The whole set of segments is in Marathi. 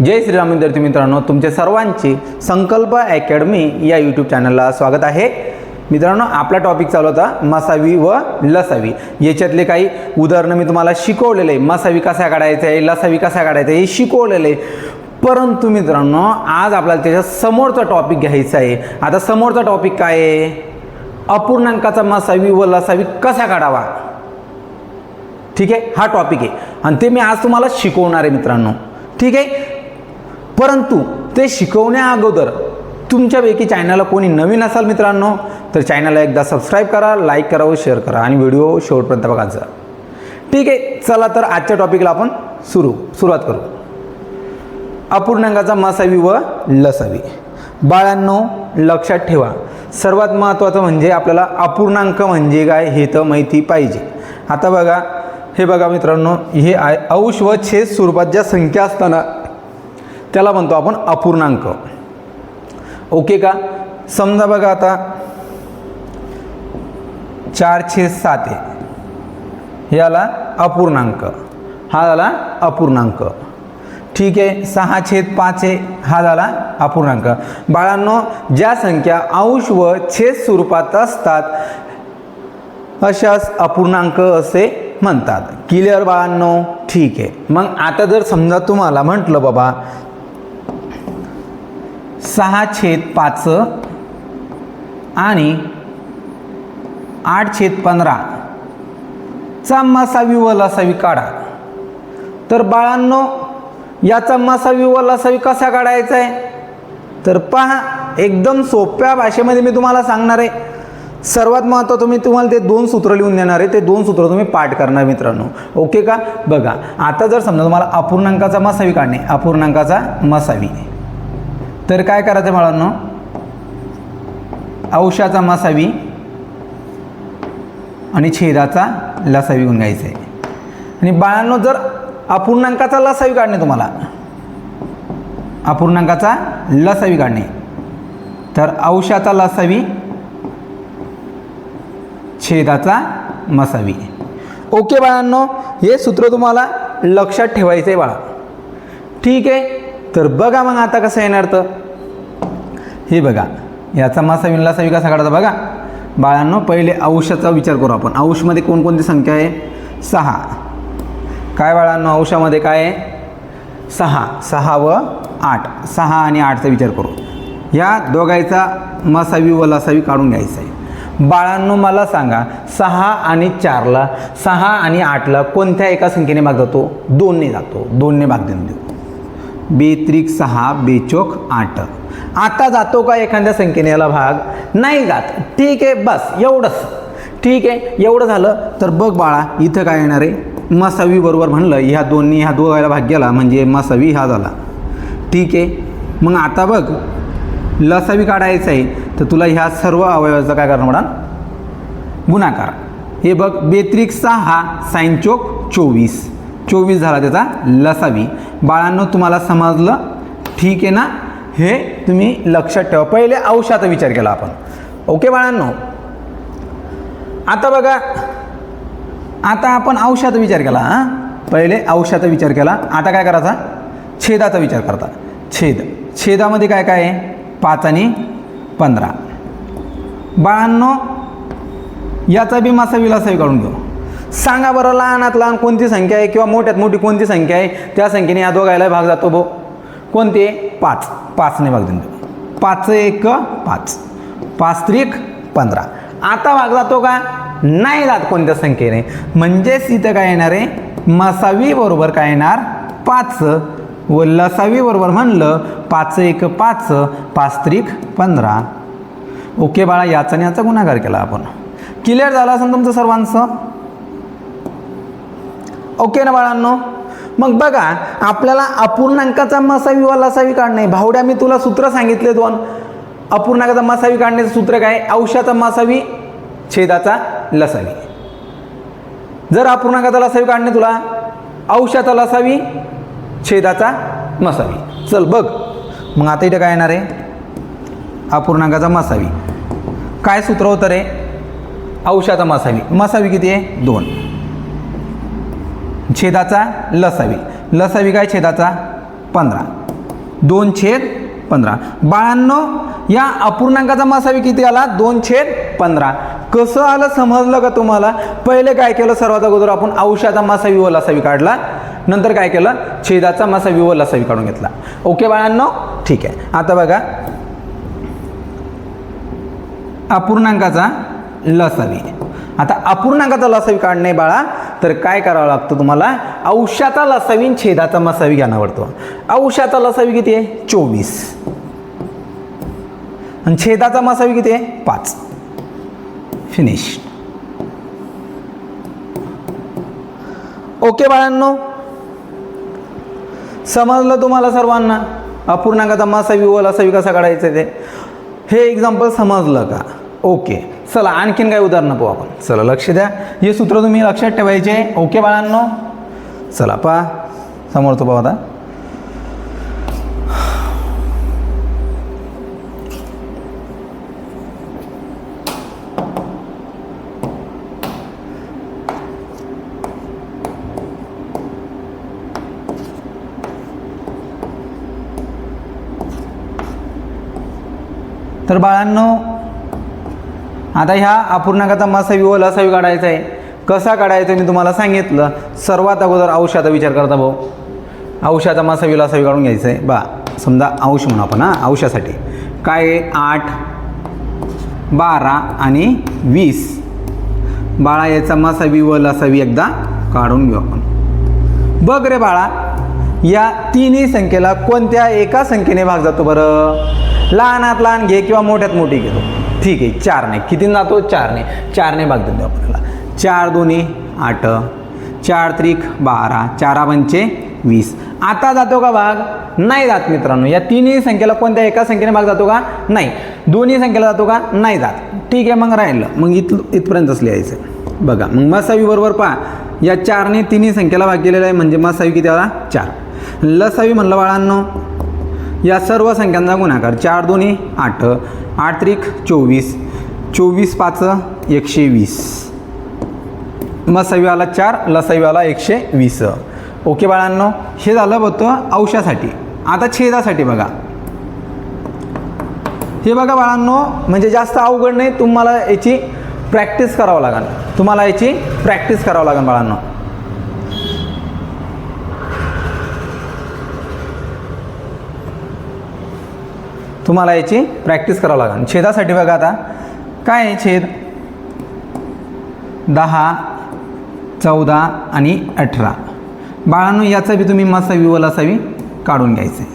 जय श्रीराम विद्यार्थी मित्रांनो तुमचे सर्वांचे संकल्प अकॅडमी या यूट्यूब चॅनलला स्वागत आहे. मित्रांनो आपला टॉपिक चालू होता मसावी व लसावी. याच्यातले काही उदाहरणं मी तुम्हाला शिकवलेले. आहे मसावी कसा काढायचा आहे लसावी कसा काढायचा आहे हे शिकवलेलं. आहे परंतु मित्रांनो आज आपल्याला त्याच्या समोरचा टॉपिक घ्यायचा आहे. आता समोरचा टॉपिक काय आहे? अपूर्णांकाचा मसावी व लसावी कसा काढावा? ठीक आहे? हा टॉपिक आहे. आणि ते मी आज तुम्हाला शिकवणार आहे मित्रांनो. ठीक आहे? परंतु ते शिकवण्या अगोदर तुमच्यापैकी चॅनलला कोणी नवीन असाल मित्रांनो तर चॅनलला एकदा सबस्क्राईब करा लाईक करा व शेअर करा आणि व्हिडिओ शेवटपर्यंत जा ठीक आहे चला तर आजच्या टॉपिकला आपण सुरू सुरुवात करू. अपूर्णांकाचा मसावी व लसावी. बाळांनो लक्षात ठेवा सर्वात महत्त्वाचं म्हणजे आपल्याला अपूर्णांक म्हणजे काय हे तर माहिती पाहिजे. आता बघा हे बघा मित्रांनो हे आहे अंश व छेद स्वरूपात ज्या संख्या असताना त्याला म्हणतो आपण अपूर्णांक. ओके का? समजा बघा आता चार छेद सात आहे. याला अपूर्णांक. हा झाला अपूर्णांक. ठीक आहे सहा छेद पाच आहे हा झाला अपूर्णांक. बाळांनो ज्या संख्या अंश व छेद स्वरूपात असतात अशाच अपूर्णांक असे म्हणतात. क्लिअर बाळांनो? ठीक आहे. मग आता जर समजा तुम्हाला म्हटलं बाबा सहा छेद पाच आणि आठ छेद पंधरा. चा मसावी व लसावी काढा. तर बाळांनो याचा मसावी व लसावी कसा काढायचा आहे? तर पहा एकदम सोप्या भाषेमध्ये मी तुम्हाला सांगणार आहे. सर्वात महत्त्वाचं मी तुम्हाला ते दोन सूत्र लिहून देणार आहे. ते दोन सूत्र तुम्ही पाठ करणार मित्रांनो. ओके का? बघा आता जर समजा तुम्हाला अपूर्णांकाचा मसावी काढणे अपूर्णांकाचा मसावी. तर काय करायचं बाळांनो? अंशाचा मसावी आणि छेदाचा लसावी घेऊन घ्यायचा आहे. आणि बाळांनो जर अपूर्णांकाचा लसावी काढणे तुम्हाला अपूर्णांकाचा लसावी काढणे तर अंशाचा लसावी छेदाचा मसावी. ओके बाळांनो हे सूत्र तुम्हाला लक्षात ठेवायचं आहे बाळा. ठीक आहे? तर बघा मग आता कसं येणार तर. हे बघा याचा मासावी आणि लसावी कसा काढायचा बघा. बाळांनो पहिले अंशाचा विचार करू आपण. अंशमध्ये कोणकोणती संख्या आहे? सहा. काय बाळांनो अंशामध्ये काय आहे? सहा. सहा व आठ. सहा आणि आठचा विचार करू. या दोघायचा मसावी व लसावी काढून घ्यायचा आहे. बाळांनो मला सांगा सहा आणि चारला सहा आणि आठला कोणत्या एका संख्येने भाग जातो? दोनने जातो. दोनने भाग देऊन देऊ. बेत्रिक सहा बेचोक आठ. आता जातो का एखाद्या संख्येने याला भाग? नाही जात. ठीक आहे बस एवढंच. ठीक आहे एवढं झालं तर बघ बाळा इथं काय येणार आहे? मसावी बरोबर म्हणलं ह्या दोन्ही ह्या दोघायला भाग गेला म्हणजे मसावी हा झाला. ठीक आहे मग आता बघ लसावी काढायचं आहे तर तुला ह्या सर्व अवयवाचा काय करणार म्हणा गुणाकार. हे बघ बेत्रिक सहा साईन चोक चोवीस. चोवीस झाला त्याचा लसावी. बाळांनो तुम्हाला समजलं? ठीक आहे ना? हे तुम्ही लक्षात ठेवा. पहिले अंशाचा विचार केला आपण. ओके बाळांनो? आता बघा. आता आपण अंशाचा विचार केला हां? पहिले अंशाचा विचार केला. आता काय करायचा? छेदाचा विचार करता. छेद. छेदामध्ये काय काय आहे? पाच आणि पंधरा. बाळांनो याचा बी मासावी लसावी काढून घेऊ. सांगा बरं लहानात लहान कोणती संख्या आहे किंवा मोठ्यात मोठी कोणती संख्या आहे? त्या संख्येने या दोघायला भाग जातो भाऊ कोणते? पाच. पाचने भाग देऊन पाच एक पाच. पाच त्रिक पंधरा. आता भाग जातो का? नाही जात कोणत्या संख्येने. म्हणजेच इथं काय येणार आहे? मसावी बरोबर काय येणार? पाच. व लसावी बरोबर म्हणलं पाच एक पाच. पाच त्रिक पंधरा. ओके बाळा याचा आणि याचा गुन्हागार केला आपण. क्लिअर झालं असेल तुमचं सर्वांचं? ओके ना बाळांनो? मग बघा आपल्याला अपूर्णांकाचा मसावी व लसावी काढणे. भावड्या मी तुला सूत्र सांगितले दोन. अपूर्णांकाचा मसावी काढण्याचं सूत्र काय? अंशाचा मसावी छेदाचा लसावी. जर अपूर्णांकाचा लसावी काढणे तुला अंशाचा लसावी छेदाचा मसावी. चल बघ. मग आता इथे काय येणार? आहे अपूर्णांकाचा मसावी. काय सूत्र होतं रे? अंशाचा मसावी. मसावी किती आहे? दोन. छेदाचा लसावी. लसावी काय छेदाचा? पंधरा. दोन छेद पंधरा. बाळांनो या अपूर्णांकाचा मसावी किती आला? दोन छेद पंधरा. कसं आलं समजलं का तुम्हाला? पहिले काय केलं? सर्वात अगोदर आपण अंशाचा मसावी व लसावी काढला. नंतर काय केलं? छेदाचा मसावी व लसावी काढून घेतला. ओके बाळांनो? ठीक आहे. आता बघा. अपूर्णांकाचा लसावी. आता अपूर्णांकाचा लसावी काढणे बाळा तर काय करावं लागतं तुम्हाला? अंशाचा लसावी आणि छेदाचा मसावी घ्यावा आवडतो. अंशाचा लसावी किती आहे? चोवीस. आणि छेदाचा मसावी किती आहे? पाच. फिनिश ओके बाळांनो. समजलं तुम्हाला सर्वांना? अपूर्णांकाचा मासावी व लसावी कसा काढायचं ते? हे एक्झाम्पल समजलं का? ओके. चला आणखीन काही उदाहरणं पाहू आपण. चला लक्ष द्या. हे सूत्र तुम्ही लक्षात ठेवायचे. ओके बाळांनो? चला पहा. समोर तो पाहू आता तर बाळांनो आता ह्या अपूर्णांकाचा मसावी व लसावी काढायचा आहे. कसा काढायचा मी तुम्हाला सांगितलं. सर्वात अगोदर अंशाचा विचार करता भाऊ. औषधाचा मासावी लसावी काढून घ्यायचं आहे. बा समजा अंश म्हणू आपण हां अंशासाठी काय आठ बारा आणि वीस. बाळा याचा मसावी व लसावी एकदा काढून घेऊ आपण. बघ रे बाळा या तिन्ही संख्येला कोणत्या एका संख्येने भाग जातो बरं? लहानात लहान घे किंवा मोठ्यात मोठी घेतो ठीक आहे चारने. किती जातो? चारने. चारने भाग देतो आपल्याला. चार दोन्ही आठ. चार त्रिक बारा. चारा पंचे वीस. आता जातो का भाग? नाही जात मित्रांनो. या तिन्ही संख्येला कोणत्या? एका संख्येने भाग जातो का? नाही. दोन्ही संख्येला जातो का? नाही जात. ठीक आहे मग राहिलं. मग इथ इथपर्यंतच लिहायचं. बघा मग मसावी बरोबर पहा. या चारने तिन्ही संख्येला भाग केलेला आहे. म्हणजे मसावी किती आला? चार. लसावी म्हणलं बाळांनो या सर्व संख्यांचा गुणाकार चार दोन्ही आठ. आठ त्रिक चोवीस. चोवीस पाच एकशे वीस. मसावीवाला चार लसावीवाला एकशे वीस. ओके बाळांनो हे झालं होतं अंशासाठी. आता छेदासाठी बघा. हे बघा बाळांनो म्हणजे जास्त अवघड नाही तुम्हाला याची प्रॅक्टिस करावं लागेल. तुम्हाला याची प्रॅक्टिस करावं लागेल बाळांनो. तुम्हाला याची प्रॅक्टिस करावं लागेल. छेदासाठी बघा आता काय आहे छेद? दहा चौदा आणि अठरा. बाळांनो याचा बी तुम्ही मस्त विवल असावी काढून घ्यायचे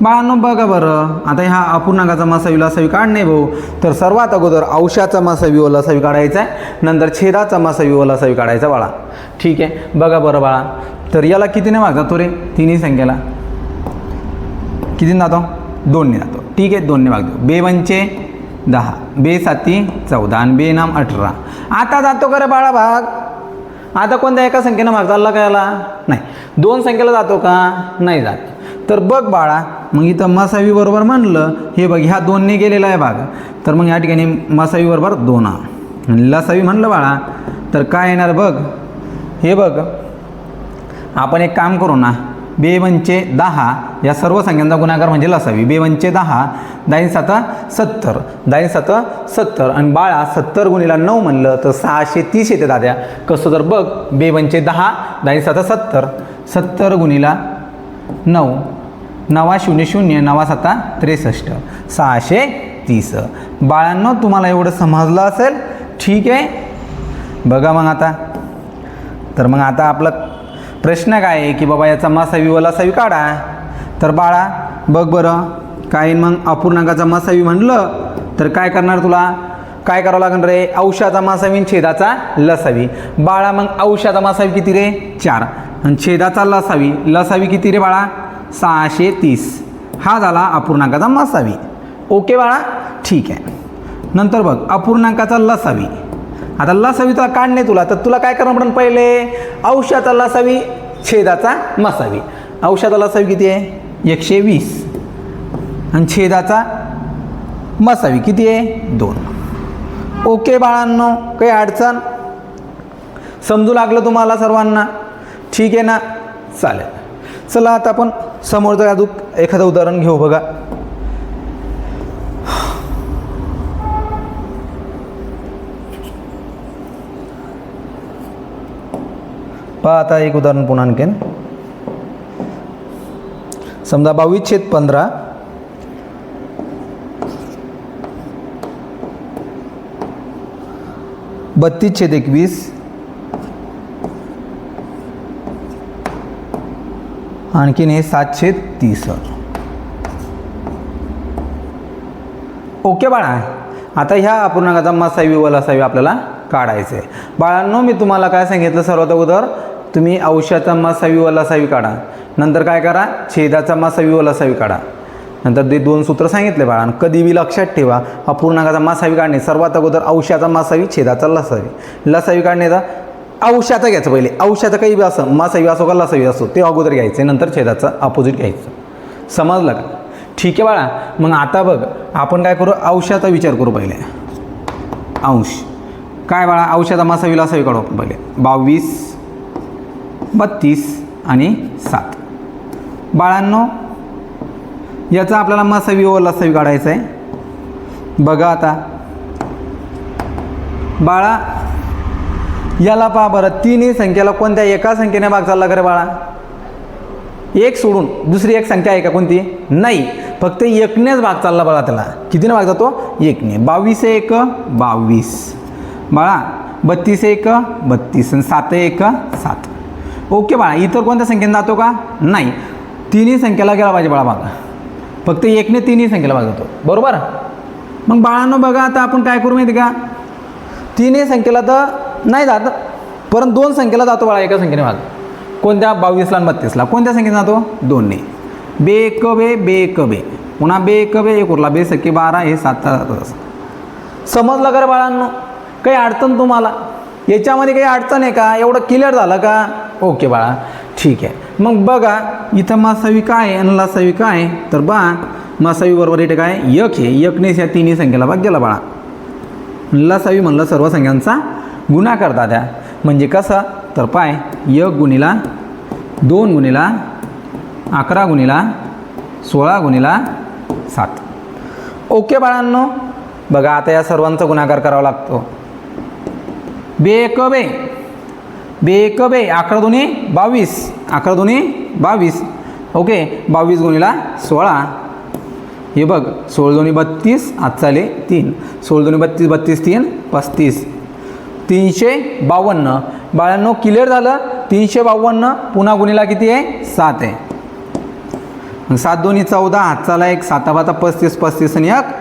बाळांनो बघा बरं. आता ह्या अपूर्णांकाचा मसावी लसावी काढणे भाऊ. तर सर्वात अगोदर औशाचा मसावी व लसावी काढायचा आहे. नंतर छेदाचा मसावी व लसावी काढायचा बाळा. ठीक आहे? बघा बरं बाळा. तर याला कितीने भाग जातो रे? तिन्ही संख्येला. कितीने जातो? दोनने जातो ठीक आहे? दोनने भाग देऊ. बे पंचे दहा. बे साती चौदा आणि बे नाम अठरा. आता जातो का रे बाळा भाग? आता कोणत्या एका संख्येनं भाग चालला का याला? नाही. दोन संख्येला जातो का? नाही जात. तर बघ बाळा मग इथं मसावी बरोबर म्हणलं हे बघ ह्या दोनने गेलेला आहे भाग. तर मग या ठिकाणी मसावी बरोबर दोन. आणि लसावी म्हणलं बाळा तर काय येणार बघ? हे बघ. आपण एक काम करू ना. बे दहा या सर्व संख्यांचा गुणाकार म्हणजे लसावी. बे दहा दाईन सात सत्तर. दाईन सात सत्तर. आणि बाळा सत्तर गुणीला नऊ म्हणलं तर सहाशे तीस येते दाद्या. कसं तर बघ बे दहा दाईन सात सत्तर. सत्तर गुणीला नऊ. नवा शून्य शून्य नवा सात त्रेसष्ट. सहाशे तीस. बाळांनो तुम्हाला एवढं समजलं असेल? ठीक आहे? बघा मग आता. तर मग आता आपलं प्रश्न काय आहे की बाबा याचा मासावी व लसावी काढा. तर बाळा बघ बरं. काय मग अपूर्णांकाचा मासावी म्हणलं तर काय करणार तुला? काय करावं लागेल रे? औषधाचा मासावी आणि छेदाचा लसावी बाळा मग औषधाचा मासावी किती रे? चार. आणि छेदाचा लसावी लसावी किती रे बाळा? सहाशे तीस. हा झाला अपूर्णांकाचा मासावी ओके बाळा? ठीक आहे. नंतर बघ अपूर्णांकाचा लसावी आता लसावी तुला काढणे तुला तर तुला काय करणं पडेल पहिले? औषधाचा लसावी छेदाचा मसावी. औषधाला लसावी किती आहे? एकशे वीस. आणि छेदाचा मसावी किती आहे? दोन. ओके बाळांनो काही अडचण? समजू लागलं तुम्हाला सर्वांना? ठीक आहे ना? चालेल. चला आता आपण समोरचं अजून एखादं उदाहरण घेऊ बघा. पहा आता एक उदाहरण पुन्हा आणखीन. समजा बावीस छेद पंधरा. बत्तीस छेद एकवीस. आणखीन हे सातशे तीस. ओके बाळा आता ह्या अपूर्णांकाचा मसावी वलासावी आपल्याला काढायचं आहे बाळांनो मी तुम्हाला काय सांगितलं सर्वात अगोदर? तुम्ही अंशाचा मासावी वलासावी काढा. नंतर काय करा? छेदाचा मासावी वलासावी काढा. नंतर ते दोन सूत्र सांगितले बाळा. कधी बी लक्षात ठेवा अपूर्णांकाचा मासावी काढणे सर्वात अगोदर अंशाचा मासावी छेदाचा लसावी. लसावी काढण्याचा अंशाचा घ्यायचं पहिले. अंशाचं काही बी असं मासावी असो का लसावी असो ते अगोदर घ्यायचं नंतर छेदाचं अपोजिट घ्यायचं. समजलं का? ठीक आहे बाळा. मग आता बघ आपण काय करू? अंशाचा विचार करू पहिले. अंश. काय बाळा? अंशाचा मासावी लसावी काढू आपण पहिले. बावीस. बत्तीस आणि सात. बाळांनो याचा आपल्याला मसावी व लसावी काढायचा आहे. बघा आता. बाळा याला पहा बरं. तिन्ही संख्येला कोणत्या एका संख्येने भाग चालला खरं बाळा? एक सोडून दुसरी एक संख्या आहे का कोणती? नाही. फक्त एकनेच भाग चालला बाळा त्याला. कितीने भाग जातो? एकने. बावीस एक बावीस. बाळा बत्तीस एक बत्तीस. आणि सात एक सात. ओके बाळा इतर कोणत्या संख्येने जातो का? नाही. तिन्ही संख्येला गेला पाहिजे बाळा भाग फक्त एकने तिन्ही संख्येला भाग बरोबर? मग बाळांनो बघा आता आपण काय करू माहिती का? तिन्ही संख्येला तर नाही जात परंतु दोन संख्येला जातो बाळा एका संख्येने भाग. कोणत्या? बावीसला आणि बत्तीसला. कोणत्या संख्येने जातो? दोनने बे एक बे बे एक बे. पुन्हा बे एक बे एक उरला. बे सख्खे बारा हे सात जातात समजलं का रे बाळांनो? काही अडचण तुम्हाला? याच्यामध्ये काही अडचण आहे का? एवढं क्लिअर झालं का? ओके बाळा ठीक आहे. मग बघा इथं मासावी काय आहे आणि लासावी काय तर बा मासावी बरोबर इथे काय यक हे यकनेस या तिन्ही संख्येला भाग गेला बाळा. लसावी म्हणलं सर्व संख्यांचा गुणाकार दाद्या म्हणजे कसा? तर पाय एक गुणीला दोन गुणीला अकरा गुणीला सोळा गुणीला सात. ओके बाळांनो बघा आता या सर्वांचा गुणाकार करावा लागतो. बे एक बे बे एक बे अकरा दोन्ही बावीस अकरा दोन्ही बावीस. ओके बावीस गुणीला सोळा. हे बघ सोळ दोन्ही बत्तीस आज चाले तीन. सोळ दोन्ही बत्तीस बत्तीस तीन पस्तीस. तीनशे बावन्न. बाळ्याण्णव क्लिअर झालं? तीनशे बावन्न पुन्हा गुणीला किती आहे? सात आहे. सात दोन्ही चौदा हातचाला एक साताबाता पस्तीस पस्तीस आणि एक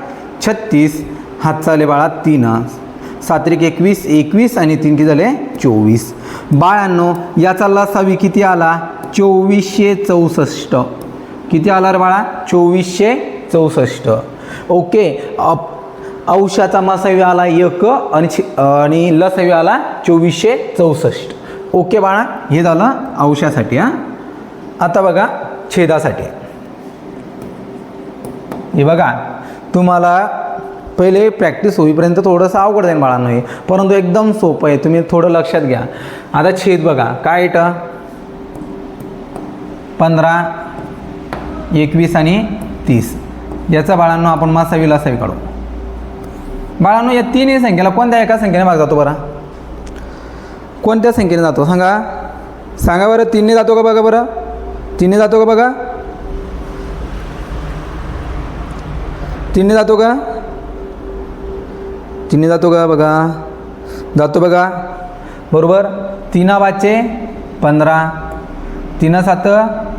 छत्तीस. हातचाले बाळा तीन. सात्रिक एकवीस एकवीस आणि तीन किती झाले? चोवीस. बाळांनो याचा लसावी किती आला? चोवीसशे चौसष्ट. किती आला रे बाळा? चोवीसशे चौसष्ट. ओके अप अंशाचा मासावी आला एक आणि आणि लसावी आला चोवीसशे चौसष्ट. ओके बाळा हे झालं अंशासाठी हां? आता बघा छेदासाठी. हे बघा तुम्हाला पहिले प्रॅक्टिस होईपर्यंत थोडंसं अवघड जाईल बाळांनो हे. परंतु एकदम सोपं आहे. तुम्ही थोडं लक्षात घ्या. आता छेद बघा. काय येतं पंधरा एकवीस आणि तीस. याचा बाळांनो आपण मासावी लसावी काढू. बाळांनो या तीनही संख्येला कोणत्या एका संख्येने भाग जातो बरा? कोणत्या संख्येने जातो? सांगा. सांगा बरं. तीनने जातो का बघा बरं? तीनने जातो का बघा? तीनने जातो का? तिने जातो का बघा? जातो बघा. बरोबर? तीन वाचे पंधरा. तीन सात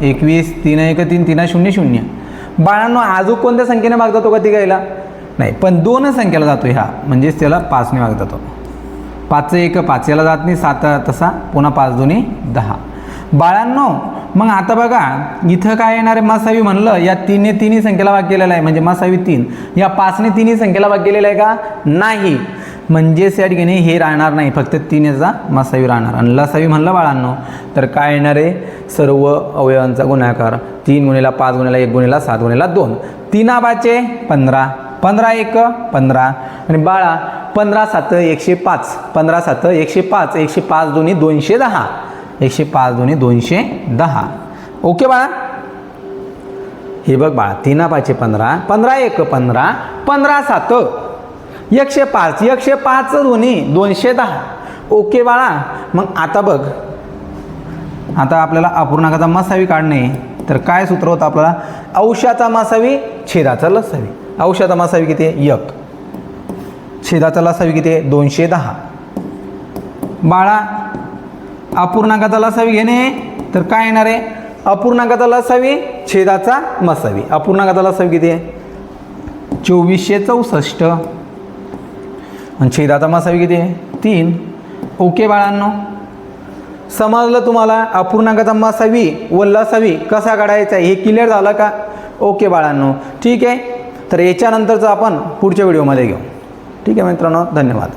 एकवीस. तीन एक तीन. तीन शून्य शून्य. बाळांनो अजून कोणत्या संख्येने भाग जातो का ती गायला नाही पण दोन संख्येला जातो ह्या म्हणजेच त्याला पाचने भाग जातो. पाच एक पाच. याला जात नाही. सात तसा पुन्हा पाच दोन्ही दहा. बाळांनो मग आता बघा इथं काय येणार आहे? मासावी म्हणलं या तीनने तिन्ही संख्येला भाग केलेला आहे. म्हणजे मासावी तीन. या पाचने तिन्ही संख्येला भाग केलेला आहे का? नाही. म्हणजेच या ठिकाणी हे राहणार नाही. फक्त तीन याचा मासावी राहणार. आणि लसावी म्हणलं बाळांनो तर काय येणार आहे? सर्व अवयवांचा गुणाकार. तीन गुणीला पाच गुणीला एक गुणीला सात गुणीला दोन. तीना बाचे पंधरा. पंधरा एक पंधरा. आणि बाळा पंधरा सात एकशे पाच. पंधरा सात एकशे पाच. एकशे पाच दोन्ही दोनशे दहा. एकशे पाच दोन्ही दोनशे दहा. ओके बाळा? हे बघ बाळा तीना पाचशे पंधरा पंधरा एक पंधरा पंधरा सात. एकशे पाच एकशे पाच दोन्ही दोनशे दहा. ओके बाळा मग आता बघ. आता आपल्याला अपूर्णांकाचा मसावी काढणे तर काय सूत्र होतं आपल्याला? अंशाचा मासावी छेदाचा लसावी. अंशाचा मासावी किती आहे? एक. छेदाचा लसावी किती आहे? दोनशे दहा. बाळा अपूर्णांकाचा लसावी घेणे तर काय येणार आहे? अपूर्णांकाचा लसावी छेदाचा मसावी. अपूर्णांकाचा लसावी किती आहे? चोवीसशे चौसष्ट. आणि छेदाचा मसावी किती आहे? तीन. ओके बाळांनो समजलं तुम्हाला? अपूर्णांकाचा मसावी व लसावी कसा काढायचा हे क्लिअर झालं का? ओके बाळांनो ठीक आहे? तर याच्यानंतरचं आपण पुढच्या व्हिडिओमध्ये घेऊ. ठीक आहे मित्रांनो धन्यवाद.